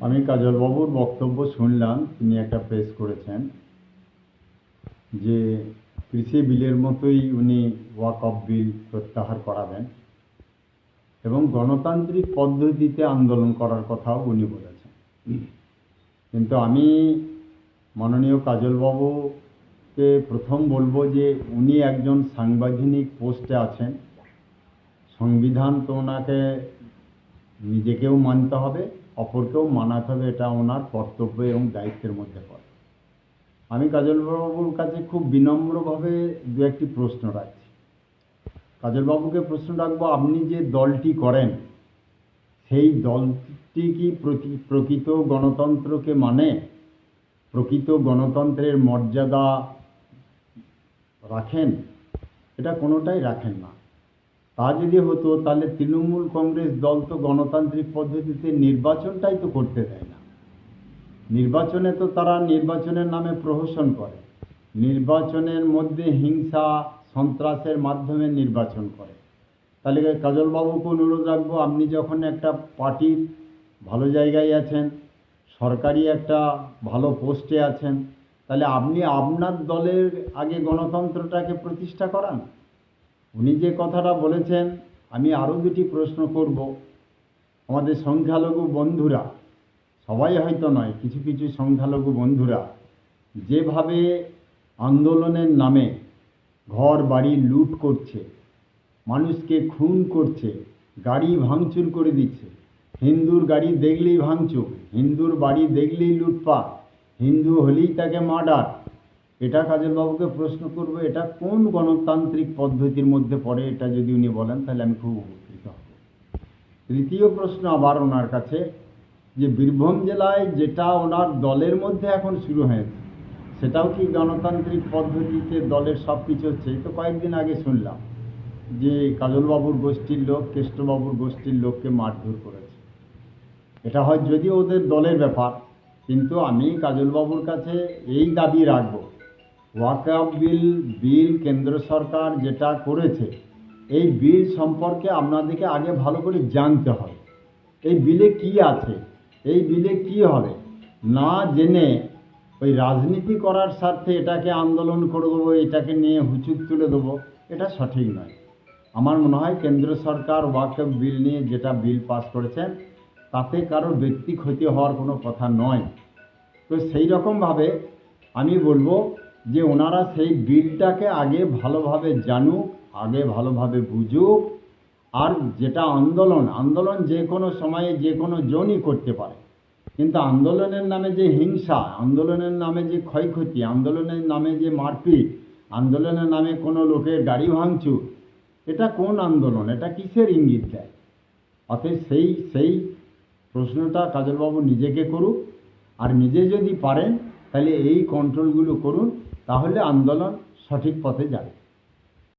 আমি কাজলবাবুর বক্তব্য শুনলাম, তিনি একটা প্রেস করেছেন যে কৃষি বিলের মতোই উনি ওয়াক অফ বিল প্রত্যাহার করাবেন এবং গণতান্ত্রিক পদ্ধতিতে আন্দোলন করার কথাও উনি বলেছেন। কিন্তু আমি মাননীয় কাজলবাবুকে প্রথম বলব যে উনি একজন সাংবিধানিক পোস্টে আছেন, সংবিধান তো ওনাকে নিজেকেও মানতে হবে। অপরকেও মানাতে হবে, এটা ওনার কর্তব্য এবং দায়িত্বের মধ্যে পড়ে। আমি কাজলবাবুর কাছে খুব বিনম্রভাবে দু একটি প্রশ্ন রাখছি। কাজলবাবুকে প্রশ্ন রাখব, আপনি যে দলটি করেন, সেই দলটি কি প্রকৃত গণতন্ত্রকে মানে? প্রকৃত গণতন্ত্রের মর্যাদা রাখেন? এটা কোনোটাই রাখেন না। তা যদি হতো, তাহলে তৃণমূল কংগ্রেস দল তো গণতান্ত্রিক পদ্ধতিতে নির্বাচনটাই তো করতে দেয় না। নির্বাচনে তো তারা নির্বাচনের নামে প্রহসন করে। নির্বাচনের মধ্যে হিংসা, সন্ত্রাসের মাধ্যমে নির্বাচন করে। তাহলে কাজলবাবুকে অনুরোধ রাখব, আপনি যখন একটা পার্টির ভালো জায়গায় আছেন, সরকারি একটা ভালো পোস্টে আছেন, তাহলে আপনি আপনার দলের আগে গণতন্ত্রটাকে প্রতিষ্ঠা করান। উনি যে কথাটা বলেছেন, আমি আরও দুটি প্রশ্ন করব। আমাদের সংখ্যালঘু বন্ধুরা, সবাই হয়তো নয়, কিছু কিছু সংখ্যালঘু বন্ধুরা, যেভাবে আন্দোলনের নামে ঘর, বাড়ি লুট করছে, মানুষকে খুন করছে, গাড়ি ভাঙচুর করে দিচ্ছে, হিন্দুর গাড়ি দেখলেই ভাঙচুর, হিন্দুর বাড়ি দেখলেই লুটপাট, হিন্দু হলেই তাকে মার্ডার এটা কাজলবাবুকে প্রশ্ন করব, এটা কোন গণতান্ত্রিক পদ্ধতির মধ্যে পড়ে, এটা যদি উনি বলেন, তাহলে আমি খুব উপকৃত হব। তৃতীয় প্রশ্ন আবার ওনার কাছে, যে বীরভূম জেলায় যেটা ওনার দলের মধ্যে এখন শুরু হয়েছে, সেটাও কি গণতান্ত্রিক পদ্ধতিতে দলের সব কিছু হচ্ছে তো কয়েকদিন আগে শুনলাম যে কাজলবাবুর গোষ্ঠীর লোক, কেষ্টবাবুর গোষ্ঠীর লোককে মারধর করেছে। এটা হয় যদিও ওদের দলের ব্যাপার, কিন্তু আমি কাজলবাবুর কাছে এই দাবি রাখব ওয়াকআপ বিল বিল কেন্দ্র সরকার যেটা করেছে এই বিল সম্পর্কে আপনাদেরকে আগে ভালো করে জানতে হবে এই বিলে কি আছে এই বিলে কি হবে না জেনে ওই রাজনীতি করার স্বার্থে এটাকে আন্দোলন করে দেবো এটাকে নিয়ে হুচুক তুলে দেবো এটা সঠিক নয় আমার মনে হয় কেন্দ্র সরকার ওয়াকফ বিল নিয়ে যেটা বিল পাস করেছেন তাতে কারোর ব্যক্তি ক্ষতি হওয়ার কোনো কথা নয় তো সেই রকমভাবে আমি বলব যে ওনারা সেই বিলটাকে আগে ভালোভাবে জানুক, আগে ভালোভাবে বুঝুক, আর যেটা আন্দোলন আন্দোলন যে কোনো সময়ে যে কোনো জনই করতে পারে। কিন্তু আন্দোলনের নামে যে হিংসা, আন্দোলনের নামে যে ক্ষয়ক্ষতি, আন্দোলনের নামে যে মারপিট, আন্দোলনের নামে কোনো লোকের গাড়ি ভাঙচুর, এটা কোন আন্দোলন? এটা কিসের ইঙ্গিত দেয়? অতএব সেই সেই প্রশ্নটা কাজলবাবু নিজেকে করুক। আর নিজে যদি পারেন, তাহলে এই কন্ট্রোলগুলো করুন। তাহলে আন্দোলন সঠিক পথে যাবে।